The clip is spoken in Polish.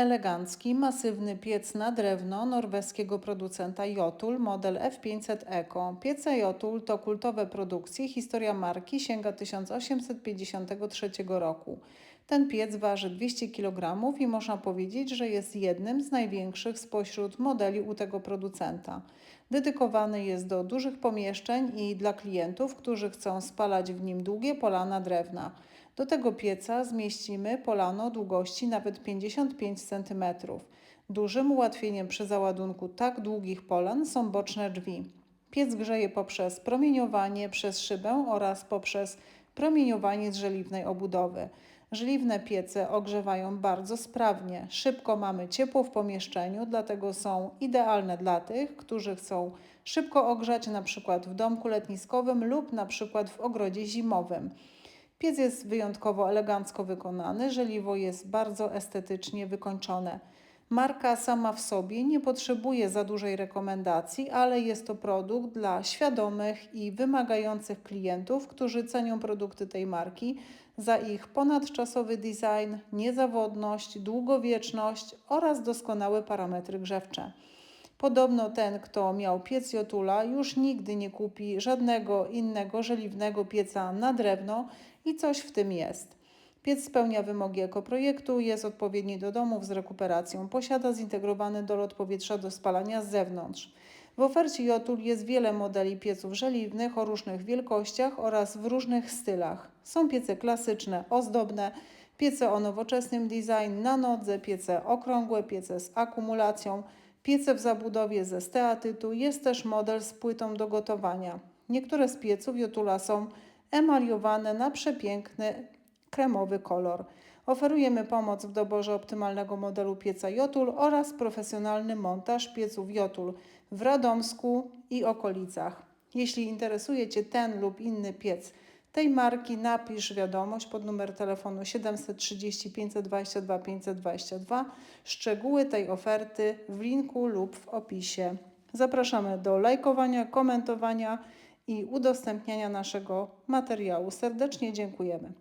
Elegancki, masywny piec na drewno norweskiego producenta Jotul, model F500 Eco. Piece Jotul to kultowe produkcje, historia marki sięga 1853 roku. Ten piec waży 200 kg i można powiedzieć, że jest jednym z największych spośród modeli u tego producenta. Dedykowany jest do dużych pomieszczeń i dla klientów, którzy chcą spalać w nim długie polana drewna. Do tego pieca zmieścimy polano długości nawet 55 cm. Dużym ułatwieniem przy załadunku tak długich polan są boczne drzwi. Piec grzeje poprzez promieniowanie przez szybę oraz poprzez promieniowanie z żeliwnej obudowy. Żeliwne piece ogrzewają bardzo sprawnie. Szybko mamy ciepło w pomieszczeniu, dlatego są idealne dla tych, którzy chcą szybko ogrzać na przykład w domku letniskowym lub na przykład w ogrodzie zimowym. Piec jest wyjątkowo elegancko wykonany, żeliwo jest bardzo estetycznie wykończone. Marka sama w sobie nie potrzebuje za dużej rekomendacji, ale jest to produkt dla świadomych i wymagających klientów, którzy cenią produkty tej marki za ich ponadczasowy design, niezawodność, długowieczność oraz doskonałe parametry grzewcze. Podobno ten, kto miał piec Jotula, już nigdy nie kupi żadnego innego żeliwnego pieca na drewno i coś w tym jest. Piec spełnia wymogi ekoprojektu, jest odpowiedni do domów z rekuperacją, posiada zintegrowany dolot powietrza do spalania z zewnątrz. W ofercie Jotul jest wiele modeli pieców żeliwnych o różnych wielkościach oraz w różnych stylach. Są piece klasyczne, ozdobne, piece o nowoczesnym design na nodze, piece okrągłe, piece z akumulacją, piece w zabudowie ze steatytu, jest też model z płytą do gotowania. Niektóre z pieców Jotula są emaliowane na przepiękny kremowy kolor. Oferujemy pomoc w doborze optymalnego modelu pieca Jotul oraz profesjonalny montaż pieców Jotul w Radomsku i okolicach. Jeśli interesuje Cię ten lub inny piec tej marki, napisz wiadomość pod numer telefonu 730 522 522. Szczegóły tej oferty w linku lub w opisie. Zapraszamy do lajkowania, komentowania i udostępniania naszego materiału. Serdecznie dziękujemy.